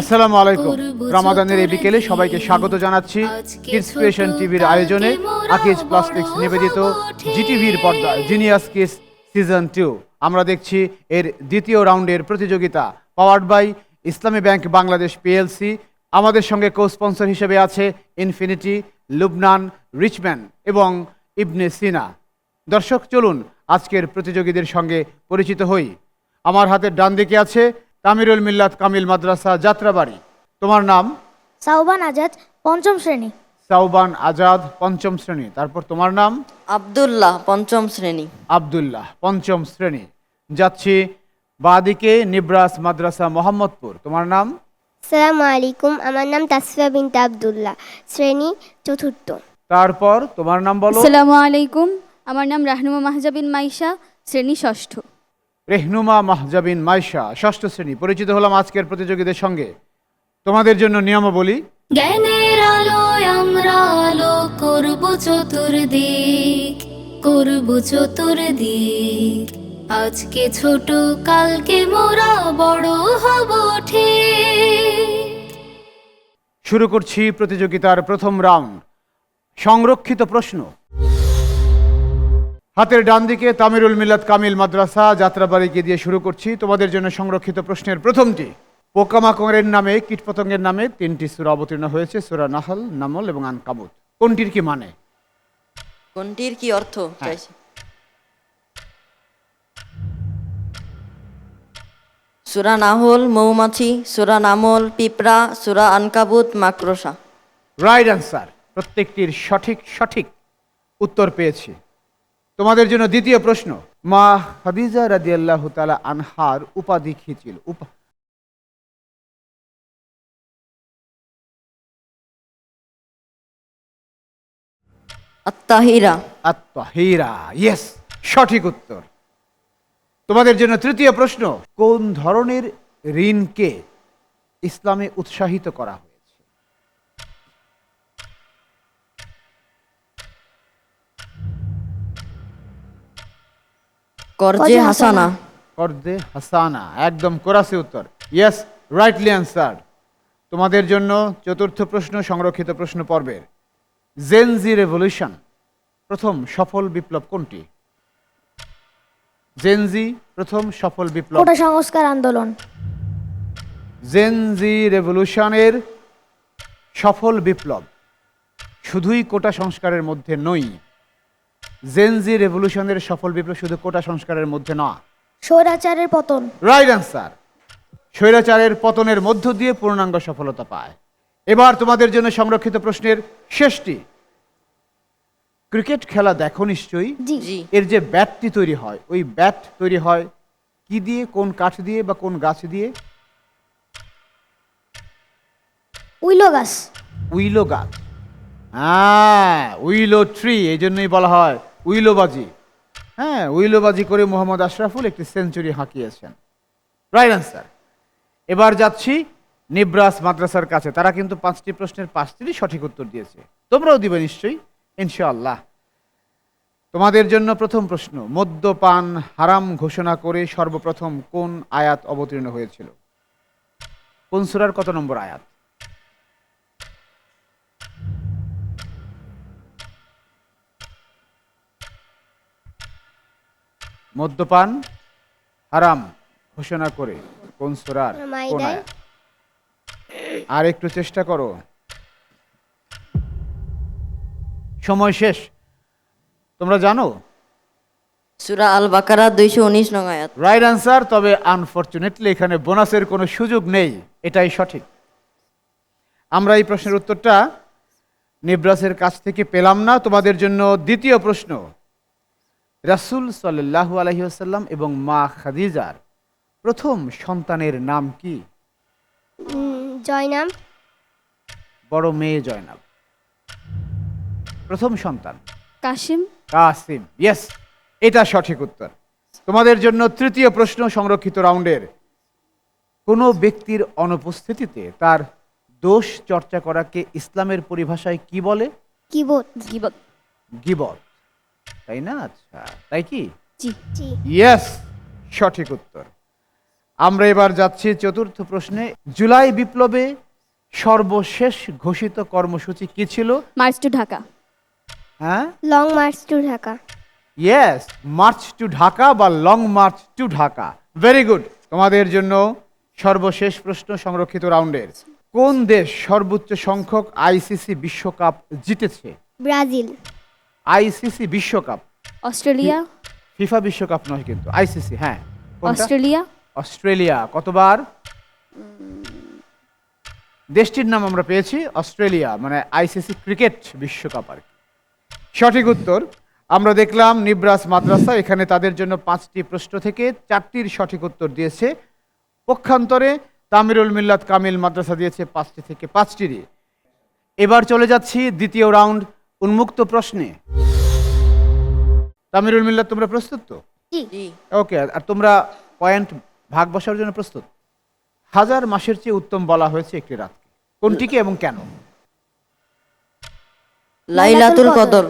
আসসালামু আলাইকুম। রমাদানের এই বিকেলে সবাইকে স্বাগত জানাচ্ছি ক্রিয়েশন টিভির আয়োজনে আকিজ প্লাস্টিক্স নিবেদিত জিটিভির পর্দায় জিনিয়াস কিস সিজন টু আমরা দেখছি এর দ্বিতীয় রাউন্ডের প্রতিযোগিতা powered by Islami bank Bangladesh PLC আমাদের সঙ্গে কো স্পন্সর হিসেবে আছে ইনফিনিটি লুবনান রিচম্যান এবং ইবনে সিনা দর্শক চলুন আজকের প্রতিযোগীদের সঙ্গে পরিচিত হই। আমার হাতের ডান দিকে আছে তামিরুল মিল্লাত কামিল মাদ্রাসা যাত্রাবাড়ি। তোমার নাম? সাউবান আজাদ পঞ্চম শ্রেণি। সাউবান আজাদ পঞ্চম শ্রেণি। তারপর তোমার নাম? আব্দুল্লাহ পঞ্চম শ্রেণি। আব্দুল্লাহ পঞ্চম শ্রেণি। যাচ্ছি বাদিকে নিব্রাস মাদ্রাসা মোহাম্মদপুর। তোমার নাম? সালামু আলাইকুম আমার নাম তাসফিয়া বিনতে আবদুল্লাহ শ্রেণি চতুর্থ। তারপর তোমার নাম বলো? আসসালামু আলাইকুম আমার নাম রাহনুমা মাহজাবিন মাইশা শ্রেণি ষষ্ঠ। রেহনুমা মাহজাবিন মাইশা ষষ্ঠ শ্রেণি। পরিচিত হলাম আজকের প্রতিযোগীদের সঙ্গে। তোমাদের জন্য নিয়মাবলী। জ্ঞানের আলোয় আমরা আলো করব চতুর্দিক করব চতুর্দিক। আজকে ছোট কালকে মোরা বড় হব ঠিক। শুরু করছি প্রতিযোগিতার প্রথম রাউন্ড। সংরক্ষিত প্রশ্ন। হাতের ডান দিকে তামিরুল মিলাত কামিল মাদ্রাসা যাত্রাবাড়িকে দিয়ে শুরু করছি। তোমাদের জন্য সংরক্ষিত প্রশ্নের প্রথমটি পোকামাকড়ের নামে কীটপতঙ্গের নামে তিনটি সূরা অবতীর্ণ হয়েছে সূরা নাহল নামল এবং আনকাবুত কোনটির কি মানে? কোনটির কি অর্থ? চাইছে। সুরা নাহল মৌমাছি সুরা নামল পিঁপড়া সুরা আনকাবুত মাকড়সা। রাইট অ্যান্সার প্রত্যেকটির সঠিক সঠিক উত্তর পেয়েছি। তোমাদের জন্য দ্বিতীয় প্রশ্ন। মা হাদিজা রাদিয়াল্লাহু তাআলা আনহার উপাধি কি ছিল? উপা আত্মাহিরা আত্মাহিরা ইয়েস সঠিক উত্তর। তোমাদের জন্য তৃতীয় প্রশ্ন কোন ধরনের ঋণকে ইসলামে উৎসাহিত করা হয়েছে করজে করজে হাসানা কর্দে হাসানা একদম কোরাসি উত্তর ইয়েস রাইটলি অ্যান্সার তোমাদের জন্য চতুর্থ প্রশ্ন সংরক্ষিত প্রশ্ন পর্বের জেনজি রেভলিউশন প্রথম সফল বিপ্লব কোনটি জেনজি প্রথম সফল বিপ্লব কোটা সংস্কার আন্দোলন জেনজি রেভলিউশনের সফল বিপ্লব শুধুই কোটা সংস্কারের মধ্যে নই জেনজি রেভলিউশনের সফল বিপ্লব শুধু কোটা সংস্কারের মধ্যে না স্বৈরাচারের পতন। রাইট অ্যান্সার স্বৈরাচারের পতনের মধ্য দিয়ে পূর্ণাঙ্গ সফলতা পায়। এবার তোমাদের জন্য সংরক্ষিত প্রশ্নের শেষটি। ক্রিকেট খেলা দেখো নিশ্চয়ই? এর যে ব্যাটটি তৈরি হয় ওই ব্যাট তৈরি হয় কি দিয়ে কোন কাঠ দিয়ে বা কোন গাছ দিয়ে? উইলো গাছ। উইলো গাছ। হ্যাঁ উইলো ট্রি এই জন্যই বলা হয়। উইলোবাজি। হ্যাঁ উইলোবাজি করে মোহাম্মদ আশরাফুল একটি সেঞ্চুরি হাঁকিয়েছেন। রাইট অ্যান্সার এবার যাচ্ছি নিব্রাস মাদ্রাসার কাছে। তারা কিন্তু পাঁচটি প্রশ্নের পাঁচটিরই সঠিক উত্তর দিয়েছে। তোমরাও দিবে নিশ্চয়ই, ইনশাআল্লাহ। তোমাদের জন্য প্রথম প্রশ্ন, মদ্যপান হারাম ঘোষণা করে সর্বপ্রথম কোন আয়াত অবতীর্ণ হয়েছিল? কোন সুরার কত নম্বর আয়াত? মদ্যপান হারাম ঘোষণা করে। কোন সুরার কোন আর একটু চেষ্টা করো। সময় শেষ। তোমরা জানো? সুরা আল বাকারা দুইশো উনিশ নং আয়াত। রাইট অ্যান্সার তবে আনফরচুনেটলি এখানে বোনাসের কোনো সুযোগ নেই। এটাই সঠিক। আমরা এই প্রশ্নের উত্তরটা নিব্রাসের কাছ থেকে পেলাম না। তোমাদের জন্য দ্বিতীয় প্রশ্ন। রাসূল সাল্লাল্লাহু আলাইহি ওয়াসাল্লাম এবং মা খাদিজার প্রথম সন্তানের নাম কি? জয়নাম বড় মেয়ে জয়নাব। প্রথম সন্তান? কাসিম। কাসিম ইয়েস এটা সঠিক উত্তর। তোমাদের জন্য তৃতীয় প্রশ্ন সংরক্ষিত রাউন্ডের। কোনো ব্যক্তির অনুপস্থিতিতে তার দোষ চর্চা করাকে ইসলামের পরিভাষায় কি বলে? কিবোধ গিবত। গিবত। তাই না? আচ্ছা তাই কি? ইয়েস সঠিক উত্তর। আমরা এবার যাচ্ছি চতুর্থ প্রশ্নে। জুলাই বিপ্লবে সর্বশেষ ঘোষিত কর্মসূচি কি ছিল? March to Dhaka. হ্যাঁ? Long march to Dhaka. Yes march to Dhaka বা long march to Dhaka. Very good তোমাদের জন্য সর্বশেষ প্রশ্ন সংরক্ষিত রাউন্ডের। কোন দেশ সর্বোচ্চ সংখ্যক আইসিসি বিশ্বকাপ জিতেছে? ব্রাজিল। আইসিসি বিশ্বকাপ। অস্ট্রেলিয়া? ফিফা বিশ্বকাপ নয় কিন্তু আইসিসি হ্যাঁ। কোনটা? অস্ট্রেলিয়া? অস্ট্রেলিয়া কতবার? দেশটির নাম আমরা পেয়েছি অস্ট্রেলিয়া মানে আইসিসি ক্রিকেট বিশ্বকাপ আর কি। সঠিক উত্তর আমরা দেখলাম নিব্রাস মাদ্রাসা এখানে তাদের জন্য পাঁচটি প্রশ্ন থেকে চারটির সঠিক উত্তর দিয়েছে। পক্ষান্তরে তামিরুল মিল্লাত কামিল মাদ্রাসা দিয়েছে পাঁচটি থেকে পাঁচটিরই। এবার চলে যাচ্ছি দ্বিতীয় রাউন্ড উন্মুক্ত প্রশ্নে। তামিরুল মিল্লাত তোমরা প্রস্তুত তো? ওকে আর তোমরা পয়েন্ট ভাগ বসার জন্য প্রস্তুত? হাজার মাসের চেয়ে উত্তম বলা হয়েছে একটি রাতকে। কোনটিকে এবং কেন? লাইলাতুল কদর।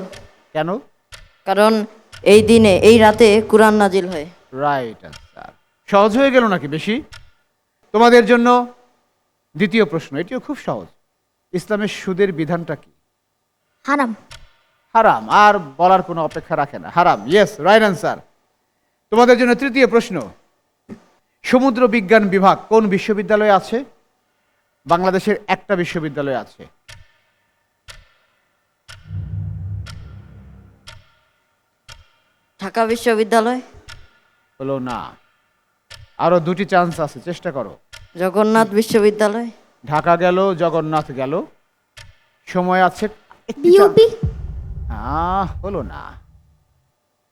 কেন? কারণ এই দিনে এই রাতে কুরআন নাজিল হয়। Right answer. সহজ হয়ে গেল নাকি বেশি? তোমাদের জন্য দ্বিতীয় প্রশ্ন এটিও খুব সহজ। ইসলামের সুদের বিধানটা কি? হারাম। হারাম আর বলার কোনো অপেক্ষা রাখে না। হারাম ইয়েস রাইট আনসার তোমাদের জন্য তৃতীয় প্রশ্ন। সমুদ্র বিজ্ঞান বিভাগ কোন বিশ্ববিদ্যালয়ে আছে? বাংলাদেশের একটা বিশ্ববিদ্যালয় আছে। ঢাকা বিশ্ববিদ্যালয়? হলো না। আরও দুটি চান্স আছে চেষ্টা করো। জগন্নাথ বিশ্ববিদ্যালয়? ঢাকা গেল জগন্নাথ গেল। সময় আছে আহ হলো না।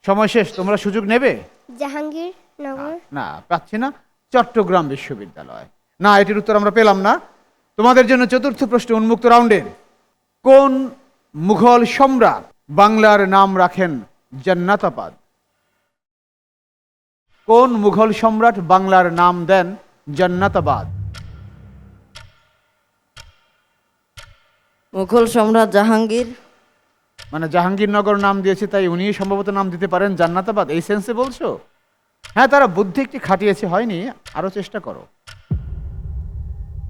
সময় শেষ তোমরা সুযোগ নেবে? জাহাঙ্গীর নগর? না পাচ্ছি না। চট্টগ্রাম বিশ্ববিদ্যালয়। না এটির উত্তর আমরা পেলাম না। তোমাদের জন্য চতুর্থ প্রশ্ন উন্মুক্ত রাউন্ডের। কোন মুঘল সম্রাট বাংলার নাম রাখেন জান্নাতাবাদ? কোন মুঘল সম্রাট বাংলার নাম দেন জান্নাতাবাদ? মুঘল সম্রাট জাহাঙ্গীর। মানে জাহাঙ্গীরনগর নাম দিয়েছে তাই উনি সম্ভবত নাম দিতে পারেন জান্নাতাবাদ। এই সেন্সে বলছো? হ্যাঁ তারা বুদ্ধি একটি খাটিয়েছে হয়নি। আরও চেষ্টা করো।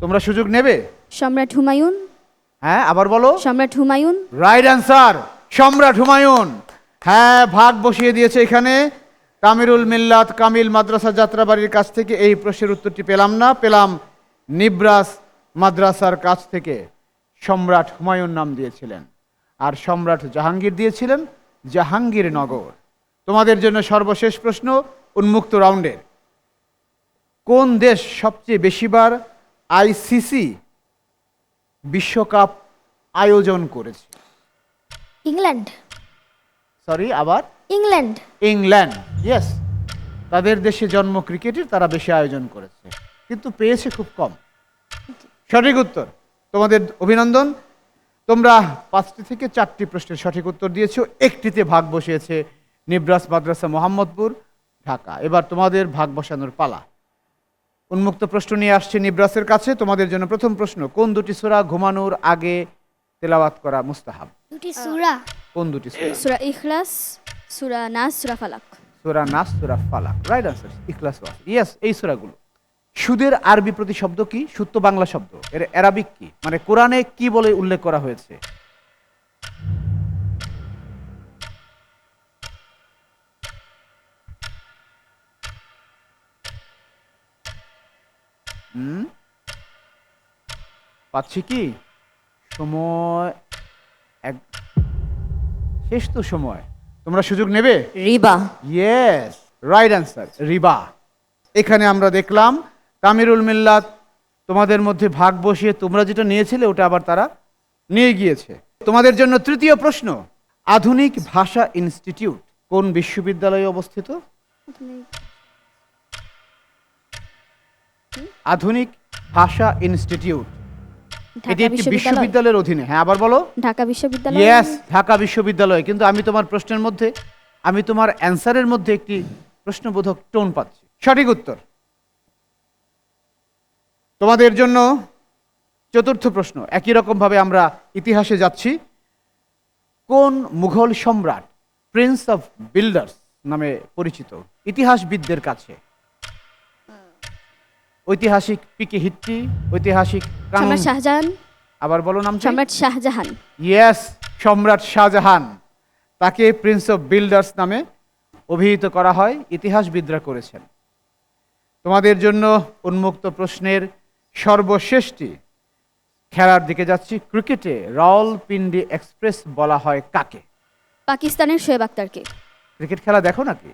তোমরা সুযোগ নেবে? সম্রাট হুমায়ুন। হ্যাঁ আবার বলো। সম্রাট হুমায়ুন। রাইট অ্যান্সার সম্রাট হুমায়ুন। হ্যাঁ ভাগ বসিয়ে দিয়েছে এখানে। কামিরুল মিল্লাত কামিল মাদ্রাসা যাত্রাবাড়ির কাছ থেকে এই প্রশ্নের উত্তরটি পেলাম না। পেলাম নিব্রাস মাদ্রাসার কাছ থেকে। সম্রাট হুমায়ুন নাম দিয়েছিলেন। আর সম্রাট জাহাঙ্গীর দিয়েছিলেন জাহাঙ্গীরনগর তোমাদের জন্য সর্বশেষ প্রশ্ন উন্মুক্ত রাউন্ডের কোন দেশ সবচেয়ে বেশিবার আইসিসি বিশ্বকাপ আয়োজন করেছে? ইংল্যান্ড। সরি আবার? ইংল্যান্ড। ইংল্যান্ড ইয়েস তাদের দেশে জন্ম ক্রিকেটের তারা বেশি আয়োজন করেছে। কিন্তু পেয়েছে খুব কম। সঠিক উত্তর। তোমাদের অভিনন্দন। তোমরা পাঁচটি থেকে চারটি প্রশ্নের সঠিক উত্তর দিয়েছ। একটিতে ভাগ বসিয়েছে নিব্রাস মাদ্রাসা মোহাম্মদপুর ঢাকা। এবার তোমাদের ভাগ বসানোর পালা। উন্মুক্ত প্রশ্ন নিয়ে আসছে নিব্রাসের কাছে। তোমাদের জন্য প্রথম প্রশ্ন কোন দুটি সূরা ঘুমানোর আগে তেলাওয়াত করা মুস্তাহাব? দুটি সুরা। কোন দুটি সূরা? সুরা ইখলাস সুরা নাস সুরা ফালাক। সুরা নাস সুরা ফালাক। রাইট আনসার ইখলাস ওয়াস ইয়েস এই সূরাগুলো। সুদের আরবি প্রতিশব্দ কি? সুত্ত বাংলা শব্দ। এর অ্যারাবিক কি? মানে কোরআনে কি বলে উল্লেখ করা হয়েছে? পাচ্ছি কি? সময় এক শেষ তো সময়। তোমরা সুযোগ নেবে? রিবা। ইয়েস রাইট অ্যান্সার রিবা। এখানে আমরা দেখলাম তামিরুল মিল্লাত তোমাদের মধ্যে ভাগ বসিয়ে তোমরা যেটা নিয়েছিলে ওটা আবার তারা নিয়ে গিয়েছে। তোমাদের জন্য তৃতীয় প্রশ্ন আধুনিক ভাষা ইনস্টিটিউট কোন বিশ্ববিদ্যালয়ে অবস্থিত? আধুনিক ভাষা ইনস্টিটিউট। এটি একটি বিশ্ববিদ্যালয়ের অধীনে। হ্যাঁ আবার বলো। ঢাকা বিশ্ববিদ্যালয়? ইয়েস ঢাকা বিশ্ববিদ্যালয়। কিন্তু আমি তোমার প্রশ্নের মধ্যে আমি তোমার অ্যান্সারের মধ্যে একটি প্রশ্নবোধক টোন পাচ্ছি। সঠিক উত্তর। তোমাদের জন্য চতুর্থ প্রশ্ন একই রকম ভাবে আমরা ইতিহাসে যাচ্ছি। কোন মুঘল সম্রাট প্রিন্স অফ বিল্ডার্স নামে পরিচিত? ইতিহাসবিদদের কাছে। ঐতিহাসিক পিকে হিট্টি ঐতিহাসিক সম্রাট শাহজাহান। আবার বলো নাম সম্রাট শাহজাহান। ইয়েস সম্রাট শাহজাহান। তাকে প্রিন্স অফ বিল্ডার্স নামে অভিহিত করা হয়। ইতিহাসবিদরা করেছেন। তোমাদের জন্য উন্মুক্ত প্রশ্নের সর্বশেষটি খেলার দিকে যাচ্ছি ক্রিকেটে। রাওয়ালপিন্ডি এক্সপ্রেস বলা হয় কাকে? পাকিস্তানের শোয়েব আক্তারকে ক্রিকেট খেলা দেখো নাকি?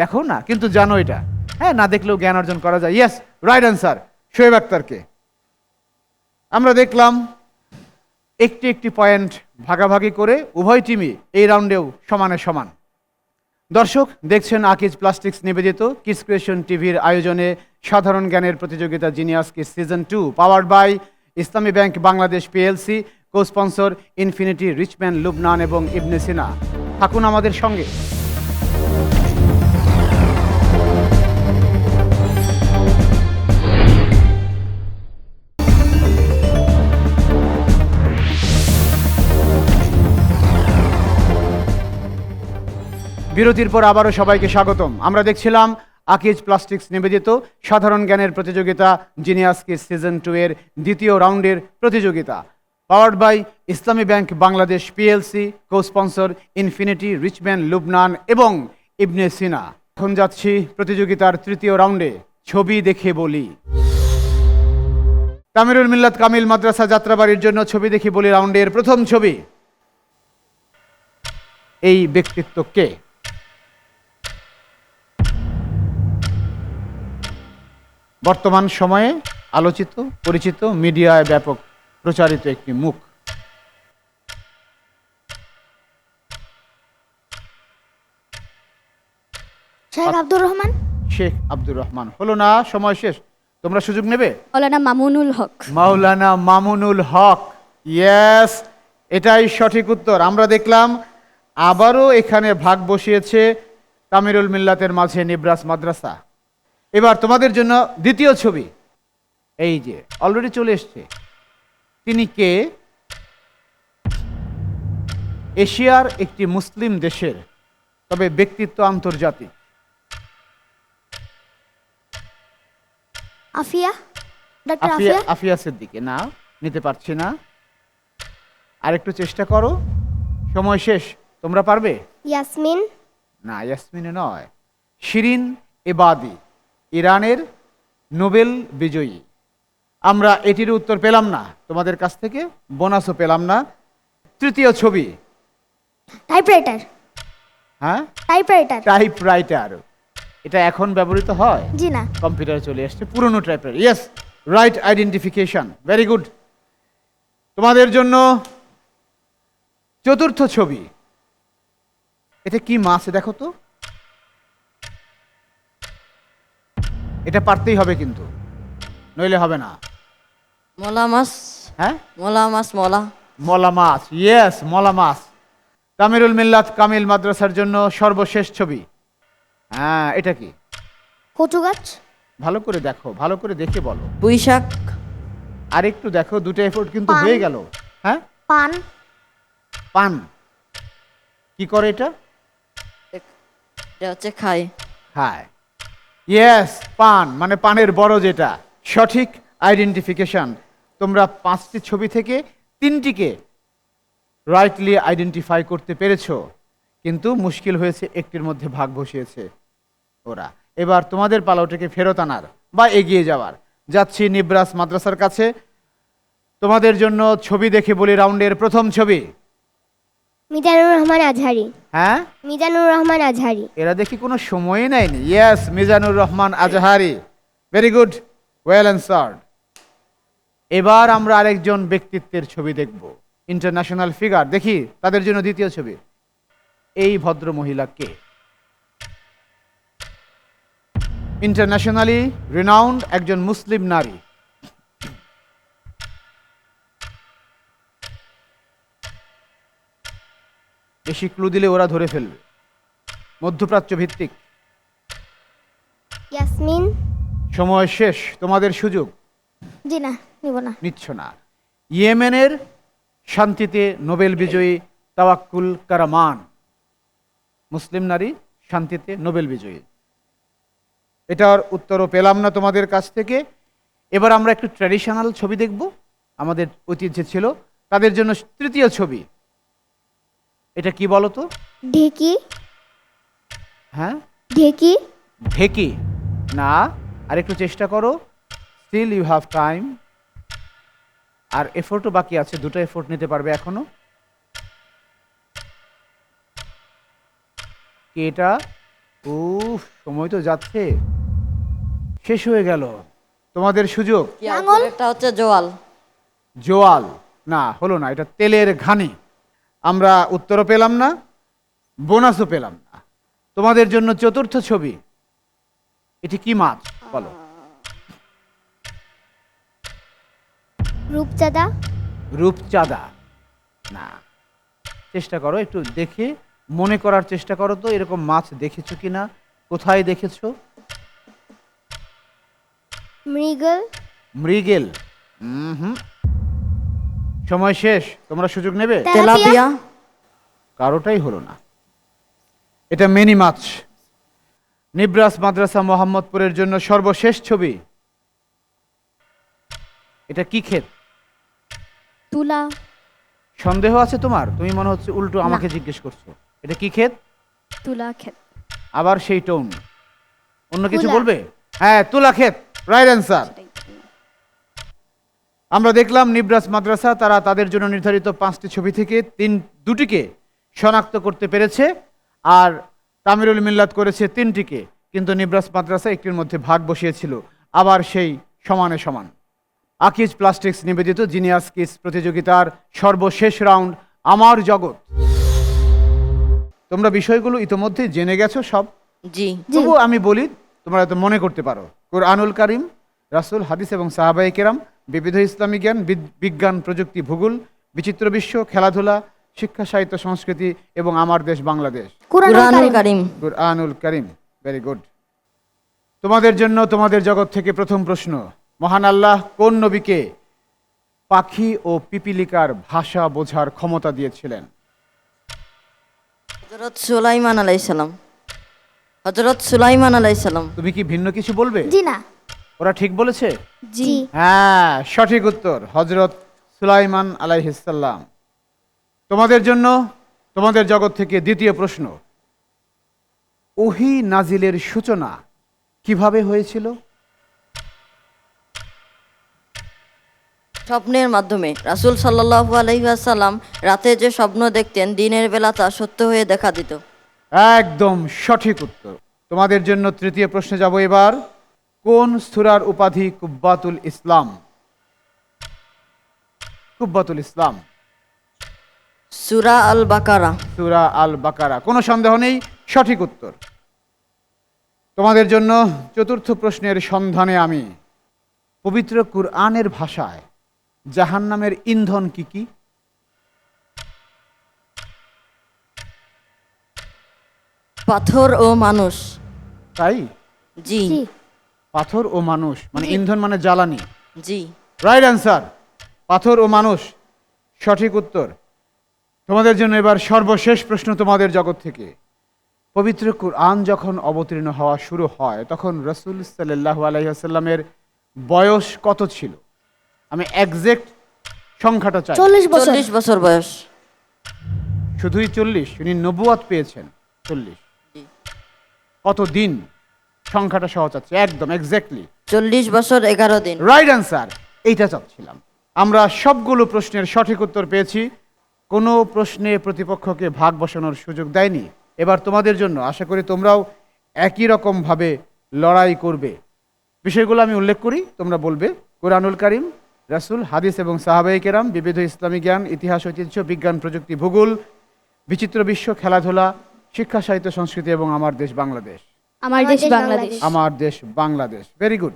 দেখো না কিন্তু জানো এটা। হ্যাঁ না দেখলেও জ্ঞান অর্জন করা যায়। ইয়েস রাইট অ্যান্সার শোয়েব আক্তারকে আমরা দেখলাম একটি একটি পয়েন্ট ভাগাভাগি করে উভয় টিমই এই রাউন্ডেও সমানে সমান। দর্শক, দেখছেন আকিজ প্লাস্টিক্স নিবেদিত কিস ক্রিয়েশন টিভির আয়োজনে সাধারণ জ্ঞানের প্রতিযোগিতা genius kiss season two power by Islami bank Bangladesh PLC co sponsor Infinity, Richman Lubnan এবং ইবনে সিনা। থাকুন আমাদের সঙ্গে। বিরতির পর আবারও সবাইকে স্বাগতম। আমরা দেখছিলাম আকিজ প্লাস্টিক্স নিবেদিত, সাধারণ জ্ঞানের প্রতিযোগিতা জিনিয়াস কিস সিজন টু এর দ্বিতীয় রাউন্ডের প্রতিযোগিতা। Powered by Islami bank Bangladesh PLC co sponsor Infinity, Richman Lubnan এবং ইবনে সিনা। এখন যাচ্ছি প্রতিযোগিতার তৃতীয় রাউন্ডে। ছবি দেখে বলি। কামিরুল মিল্লাত কামিল মাদ্রাসা যাত্রাবাড়ির জন্য ছবি দেখি বলি রাউন্ডের প্রথম ছবি। এই ব্যক্তিত্ব কে? বর্তমান সময়ে আলোচিত পরিচিত মিডিয়ায় ব্যাপক প্রচারিত একটি মুখ। শেখ আব্দুর রহমান? শেখ আব্দুর রহমান। হলো না সময় শেষ। তোমরা সুযোগ নেবে? মৌলানা মামুনুল হক। মাওলানা মামুনুল হক ইয়েস এটাই সঠিক উত্তর। আমরা দেখলাম আবারও এখানে ভাগ বসিয়েছে তামিরুল মিল্লাতের মাঝে নিব্রাস মাদ্রাসা। এবার তোমাদের জন্য দ্বিতীয় ছবি। এই যে অলরেডি চলে এসছে। তিনি কে? এশিয়ার একটি মুসলিম দেশের তবে ব্যক্তিত্ব আন্তর্জাতিক। আফিয়া? ডক্টর আফিয়া আফিয়া? আফিয়া সিদ্দিকে না নিতে পারছি না। আরেকটু চেষ্টা করো। সময় শেষ তোমরা পারবে? ইয়াসমিন? না ইয়াসমিনে নয়। শিরিন এবাদি। ইরানের নোবেল বিজয়ী। আমরা এটির উত্তর পেলাম না তোমাদের কাছ থেকে বোনাসও পেলাম না। তৃতীয় ছবি। টাইপরাইটার হ্যাঁ? টাইপরাইটার টাইপ রাইটার এটা এখন ব্যবহৃত হয়? জি না। কম্পিউটারে চলে আসছে পুরনো টাইপের yes right identification very good তোমাদের জন্য চতুর্থ ছবি। এটা কি মাছ দেখো তো। এটা পারতেই হবে কিন্তু। নইলে হবে না। মলা মাছ? হ্যাঁ? মলা মাছ মলা। মলা মাছ ইয়েস মলা মাছ। তামিরুল মিল্লাত কামিল মাদ্রাসার জন্য সর্বশেষ ছবি। হ্যাঁ এটা কি? কচু গাছ? ভালো করে দেখো ভালো করে দেখে বলো। বৈশাখ আর একটু দেখো দুটো এফোর্ট কিন্তু পান। হয়ে গেল। হ্যাঁ? পান। পান। কি করে এটা? এটা হচ্ছে খাই। খায়। ইয়েস পান মানে পানের বড় যেটা। সঠিক আইডেন্টিফিকেশন তোমরা পাঁচটি ছবি থেকে তিনটিকে রাইটলি আইডেন্টিফাই করতে পেরেছ। কিন্তু মুশকিল হয়েছে, একটির মধ্যে ভাগ বসিয়েছে ওরা। এবার তোমাদের পালা ওটাকে ফেরত আনার বা এগিয়ে যাওয়ার। যাচ্ছি নিব্রাস মাদ্রাসার কাছে। তোমাদের জন্য ছবি দেখে বলি, রাউন্ডের প্রথম ছবি। মিজানুর রহমান আজহারি। হ্যাঁ? মিজানুর রহমান আজহারি। এরা দেখি কোনো সময়ই নেয়নি। Yes Mizanur Rahman Azhari. Very good well answered এবার আমরা আরেকজন ব্যক্তিত্বের ছবি দেখব। ইন্টারন্যাশনাল ফিগার দেখি তাদের জন্য দ্বিতীয় ছবি। এই ভদ্র মহিলা কে? ইন্টারন্যাশনালি রিনাউন্ড একজন মুসলিম নারী। বেশি ক্লু দিলে ওরা ধরে ফেলবে। মধ্যপ্রাচ্য ভিত্তিক ইয়াসমিন? সময় শেষ তোমাদের সুযোগ। জি না নিব না। নিচ্ছ না। ইয়েমেনের শান্তিতে নোবেল বিজয়ী তাওয়াক্কুল কারামান। মুসলিম নারী শান্তিতে নোবেল বিজয়ী। এটার উত্তরও পেলাম না তোমাদের কাছ থেকে। এবার আমরা একটু ট্র্যাডিশনাল ছবি দেখব। আমাদের ঐতিহ্যে ছিল। তাদের জন্য তৃতীয় ছবি। এটা কি বলো তো? ঢেকি। হ্যাঁ? ঢেকি। ঢেকি। না আর একটু চেষ্টা করো। স্টিল ইউ হ্যাভ টাইম আর এফোর্টও বাকি আছে দুটো এফোর্ট নিতে পারবে এখনও। কি এটা? উফ সময় তো যাচ্ছে। শেষ হয়ে গেল। তোমাদের সুযোগ। আর হচ্ছে জোয়াল। জোয়াল। না হলো না এটা তেলের ঘানি। আমরা উত্তরও পেলাম না বোনাসও পেলাম না। তোমাদের জন্য চতুর্থ ছবি এটি কি মাছ? বলো। রূপচাঁদা? রূপচাঁদা। না চেষ্টা করো একটু দেখে মনে করার চেষ্টা করো তো এরকম মাছ দেখেছ কি না কোথায় দেখেছ? মৃগেল? মৃগেল। হুম হুম। সময় শেষ তোমরা সুযোগ নেবে? তেলাপিয়া? কারোটাই হলো না। এটা মেনি মাছ। নিব্রাস মাদ্রাসা মোহাম্মদপুরের জন্য সর্বশেষ ছবি। এটা কি ক্ষেত? তুলা। সন্দেহ আছে তোমার? তুমি মনে হচ্ছে উল্টো আমাকে জিজ্ঞেস করছ। এটা কি ক্ষেত? তুলা ক্ষেত। আবার সেই টোন। অন্য কিছু বলবে? হ্যাঁ তুলা ক্ষেত। রাইট অ্যান্সার আমরা দেখলাম নিব্রাস মাদ্রাসা তারা তাদের জন্য নির্ধারিত পাঁচটি ছবি থেকে তিন দুটিকে শনাক্ত করতে পেরেছে আর তামিরুল মিল্লাত করেছে তিনটিকে কিন্তু নিব্রাস মাদ্রাসা একটির মধ্যে ভাগ বসিয়েছিল আবার সেই সমানে সমান। আকিজ প্লাস্টিক্স নিবেদিত জিনিয়াস কিস প্রতিযোগিতার সর্বশেষ রাউন্ড আমার জগৎ। তোমরা বিষয়গুলো ইতোমধ্যে জেনে গেছো সব? জি। তবু আমি বলি তোমরা তো মনে করতে পারো কোরআনুল কারিম রাসূল হাদিস এবং সাহাবাই কেরাম বিবিধ ইসলামী জ্ঞান বিজ্ঞান প্রযুক্তি ভূগোল বিচিত্র বিশ্ব খেলাধুলা শিক্ষা সাহিত্য সংস্কৃতি এবং আমার দেশ বাংলাদেশ। কুরআনুল করিম। ভেরি গুড তোমাদের জন্য তোমাদের জগৎ থেকে প্রথম প্রশ্ন মহান আল্লাহ কোন নবীকে পাখি ও পিপিলিকার ভাষা বোঝার ক্ষমতা দিয়েছিলেন? হজরত সুলাইমান আলাইসালাম হজরত সুলাইমান আলাইসালাম তুমি কি ভিন্ন কিছু বলবে? জি না। ওরা ঠিক বলেছে? জি। হ্যাঁ সঠিক উত্তর হজরত সুলাইমান আলাইহিসাল্লাম তোমাদের জন্য তোমাদের জগৎ থেকে দ্বিতীয় প্রশ্ন। ওহি নাজিলের সূচনা কীভাবে হয়েছিল? স্বপ্নের মাধ্যমে। রাসূল সাল্লাল্লাহু আলাইহি ওয়াসাল্লাম রাতে যে স্বপ্ন দেখতেন দিনের বেলা তা সত্য হয়ে দেখা দিত। একদম সঠিক উত্তর। তোমাদের জন্য তৃতীয় প্রশ্নে যাব এবার। কোন সুরার উপাধি কুব্বাতুল ইসলাম? কুব্বাতুল ইসলাম। সুরা আল বাকারা সুরা আল বাকারা কোনো সন্দেহ নেই? সঠিক উত্তর। তোমাদের জন্য চতুর্থ প্রশ্নের সন্ধানে আমি। পবিত্র কুরআনের ভাষায় জাহান্নামের ইন্ধন কি কি? পাথর ও মানুষ। তাই? জি। পাথর ও মানুষ মানে ইন্ধন মানে জ্বালানি। জি। রাইট অ্যান্সার পাথর ও মানুষ সঠিক উত্তর। তোমাদের জন্য এবার সর্বশেষ প্রশ্ন তোমাদের জগৎ থেকে। পবিত্র কুরআন যখন অবতীর্ণ হওয়া শুরু হয় তখন রসুল সাল্লাহ আলাইসাল্লামের বয়স কত ছিল? আমি একজ্যাক্ট সংখ্যাটা চাই। চল্লিশ বছর। চল্লিশ বছর বয়স। শুধুই চল্লিশ উনি নবুয়াত পেয়েছেন চল্লিশ। কত দিন? সংখ্যাটা সহজ চাচ্ছে একদম এক্স্যাক্টলি চল্লিশ বছর এগারো দিন। রাইট অ্যান্সার এইটা চাচ্ছিলাম। আমরা সবগুলো প্রশ্নের সঠিক উত্তর পেয়েছি কোনো প্রশ্নে প্রতিপক্ষকে ভাগ বসানোর সুযোগ দেয়নি। এবার তোমাদের জন্য আশা করি তোমরাও একই রকমভাবে লড়াই করবে। বিষয়গুলো আমি উল্লেখ করি তোমরা বলবে কোরআনুল কারিম রাসূল হাদিস এবং সাহাবাই কেরাম বিবিধ ইসলামী জ্ঞান ইতিহাস ঐতিহ্য বিজ্ঞান প্রযুক্তি ভূগোল বিচিত্র বিশ্ব খেলাধুলা শিক্ষা সাহিত্য সংস্কৃতি এবং আমার দেশ বাংলাদেশ। আমার দেশ বাংলাদেশ। আমার দেশ বাংলাদেশ। ভেরি গুড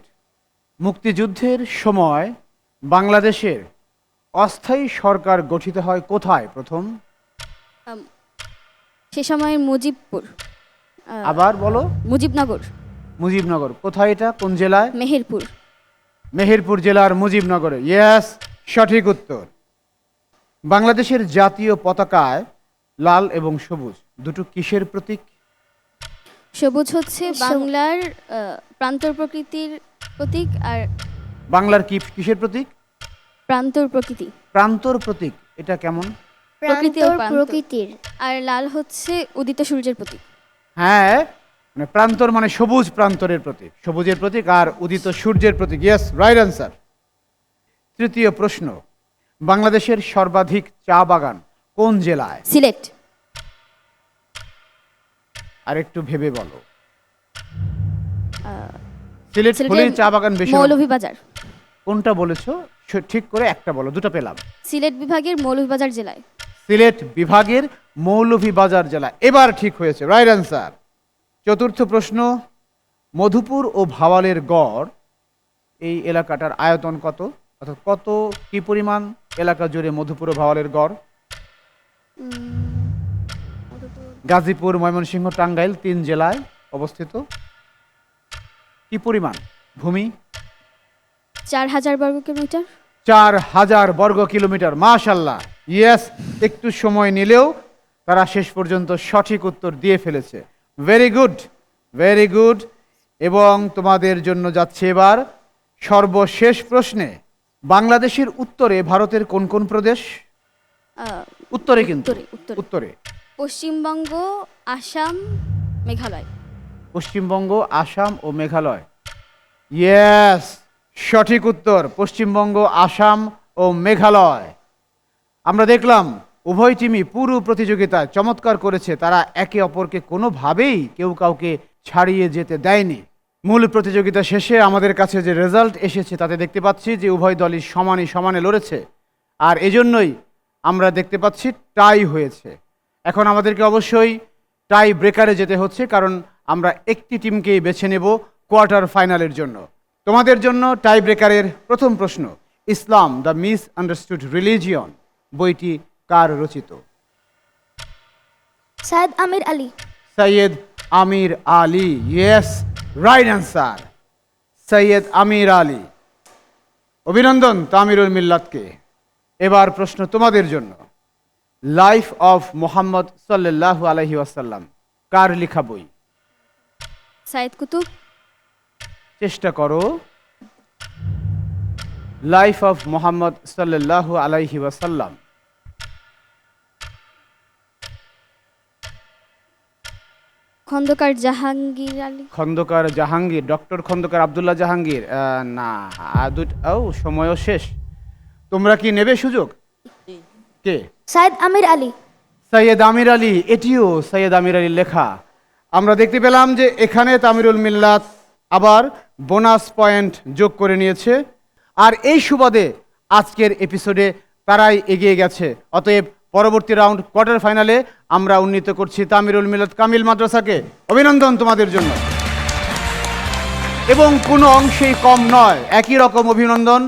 মুক্তিযুদ্ধের সময় বাংলাদেশের অস্থায়ী সরকার গঠিত হয় কোথায়? প্রথম? সে সময়ের মুজিবপুর। আবার বলো। মুজিবনগর। মুজিবনগর। কোথায় এটা? কোন জেলায়? মেহেরপুর। মেহেরপুর জেলার মুজিবনগরে। ইয়েস সঠিক উত্তর। বাংলাদেশের জাতীয় পতাকায় লাল এবং সবুজ। দুটো কিসের প্রতীক? সবুজ হচ্ছে বাংলার প্রান্তর প্রকৃতির প্রতীক আর বাংলার কি কিসের প্রতীক? প্রান্তর প্রকৃতি। প্রান্তর প্রতীক এটা কেমন? প্রকৃতি ও প্রকৃতির। আর লাল হচ্ছে উদিত সূর্যের প্রতীক। হ্যাঁ মানে প্রান্তর মানে সবুজ প্রান্তরের প্রতীক সবুজের প্রতীক আর উদিত সূর্যের প্রতীক। ইয়েস রাইট অ্যান্সার তৃতীয় প্রশ্ন বাংলাদেশের সর্বাধিক চা বাগান কোন জেলায়? সিলেট। আর একটু ভেবে বলো। সিলেট হলেই চা বাগান বেশি। মৌলভীবাজার। কোনটা বলেছ? ঠিক করে একটা বলো দুটো পেলাম। সিলেট বিভাগের মৌলভীবাজার জেলায়। সিলেট বিভাগের মৌলভীবাজার জেলা। এবার ঠিক হয়েছে রাইট অ্যান্সার চতুর্থ প্রশ্ন মধুপুর ও ভাওয়ালের গড় এই এলাকাটার আয়তন কত? অর্থাৎ কত কি পরিমাণ এলাকা জুড়ে মধুপুর ও ভাওয়ালের গড়? গাজীপুর ময়মনসিংহ টাঙ্গাইল তিন জেলায় অবস্থিত। কি পরিমাণ? ভূমি? চার হাজার বর্গ কিলোমিটার। চার হাজার বর্গ কিলোমিটার মাশাল্লাহ। ইয়েস একটু সময় নিলেও তারা শেষ পর্যন্ত সঠিক উত্তর দিয়ে ফেলেছে। ভেরি গুড ভেরি গুড এবং তোমাদের জন্য যাচ্ছে এবার সর্বশেষ প্রশ্নে বাংলাদেশের উত্তরে ভারতের কোন কোন প্রদেশ? উত্তরে কিন্তু। উত্তরে। পশ্চিমবঙ্গ, আসাম, মেঘালয়। পশ্চিমবঙ্গ, আসাম ও মেঘালয়। ইয়েস সঠিক উত্তর, পশ্চিমবঙ্গ, আসাম ও মেঘালয়। আমরা দেখলাম, উভয় টিমই পুরো প্রতিযোগিতা চমৎকার করেছে। তারা একে অপরকে কোনোভাবেই কেউ কাউকে ছাড়িয়ে যেতে দেয়নি। মূল প্রতিযোগিতা শেষে আমাদের কাছে যে রেজাল্ট এসেছে, তাতে দেখতে পাচ্ছি যে উভয় দলই সমানে সমানে লড়েছে। আর এজন্যই আমরা দেখতে পাচ্ছি টাই হয়েছে। এখন আমাদেরকে অবশ্যই টাই ব্রেকারে যেতে হচ্ছে কারণ আমরা একটি টিমকেই বেছে নেব কোয়ার্টার ফাইনালের জন্য। তোমাদের জন্য টাই ব্রেকারের প্রথম প্রশ্ন Islam the misunderstood religion বইটি কার রচিত? Syed Amir Ali. Syed Amir Ali yes right answer Syed Amir Ali. অভিনন্দন তামিরুল মিল্লাতকে। এবার প্রশ্ন তোমাদের জন্য। লাইফ অফ মোহাম্মদ সাল্লাল্লাহু আলহি ওয়াসাল্লাম কার লেখা বই? সাইদ কুতুব। চেষ্টা করো। লাইফ অফ মোহাম্মদ সাল্লাল্লাহু আলাইহি ওয়াসাল্লাম খন্দকার জাহাঙ্গীর আলী। খন্দকার জাহাঙ্গীর ডক্টর খন্দকার আবদুল্লাহ জাহাঙ্গীর। আহ, না আর দুট ও সময়ও শেষ। তোমরা কি নেবে সুযোগ? কে? সায়দ আমির আলী। সৈয়দ আমির আলী, এটিও সৈয়দ আমির আলীর লেখা। আমরা দেখতে পেলাম যে এখানে তামিরুল মিল্লাত আবার বোনাস পয়েন্ট যোগ করে নিয়েছে। আর এই সুবাদে আজকের এপিসোডে তারাই এগিয়ে গেছে। অতএব পরবর্তী রাউন্ড কোয়ার্টার ফাইনালে আমরা উন্নীত করছি তামিরুল মিল্লাত কামিল মাদ্রাসাকে। অভিনন্দন তোমাদের জন্য। এবং কোনো অংশেই কম নয়, একই রকম অভিনন্দন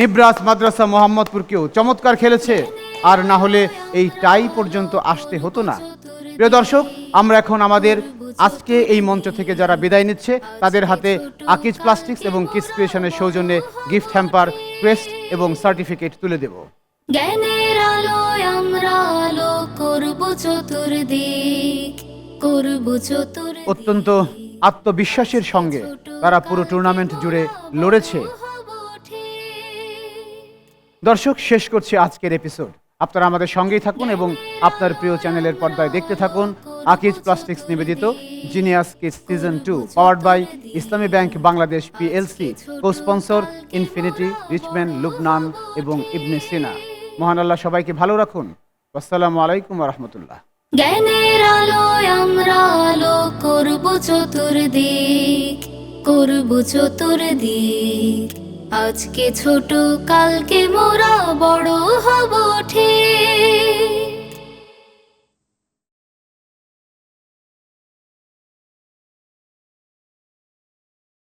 নিব্রাস মাদ্রাসা মোহাম্মদপুরকেও। চমৎকার খেলেছে। আর না হলে এই টাই পর্যন্ত আসতে হতো না। প্রিয় দর্শক আমরা এখন আমাদের আজকে এই মঞ্চ থেকে যারা বিদায় নিচ্ছে তাদের হাতে আকিজ প্লাস্টিক্স এবং কিস ক্রিয়েশনের সৌজন্যে গিফট হ্যাম্পার ক্রেস্ট এবং সার্টিফিকেট তুলে দেব। জ্ঞানের আলোয় আমরা আলো করব চতুর্দিক করব অত্যন্ত আত্মবিশ্বাসের সঙ্গে তারা পুরো টুর্নামেন্ট জুড়ে লড়েছে। দর্শক শেষ করছে আজকের এপিসোড। আপনারা আমাদের সঙ্গেই থাকুন এবং আপনার প্রিয় চ্যানেলের পর্দায় দেখতে থাকুন। আকিজ প্লাস্টিক্স নিবেদিত genius kiss season two powered by Islami bank Bangladesh PLC co sponsor Infinity Richman Lubnan এবং ইবনে সিনা মহান আল্লাহ সবাইকে ভালো রাখুন। আসসালামু আলাইকুম রহমতুল্লাহ। জ্ঞানের আলোয় আমরা আলো করব চতুর্দিক করব চতুর্দিক। আজকে ছোট কালকে মোরা বড় হব ঠিক